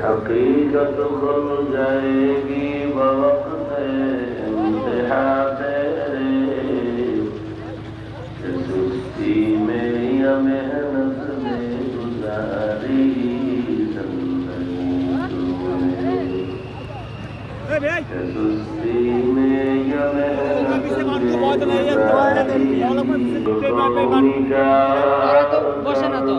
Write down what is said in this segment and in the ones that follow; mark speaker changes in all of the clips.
Speaker 1: हकीकत गुम जाएगी बवक्त इंतहा सुस्ती में मेहनत में गुजारी सुस्ती में ওরা তো
Speaker 2: বসে না তো।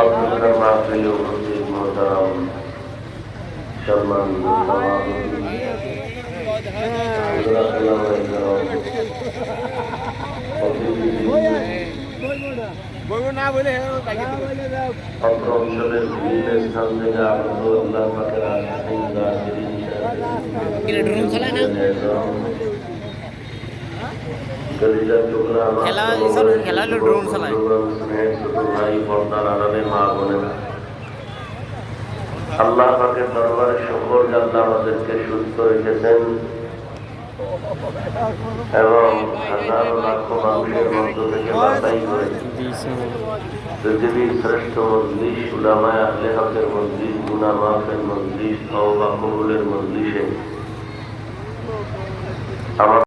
Speaker 1: আপনারা মাহফিল উপস্থিত মোহতারাম সম্মানিত সভাপতি সুস্থ রেখেছেন এবং হাজার লাখ মানুষের মধ্য থেকে বাছাই করেছেন পৃথিবীর শ্রেষ্ঠ মজলিস উলামায় আহলে হকের আমার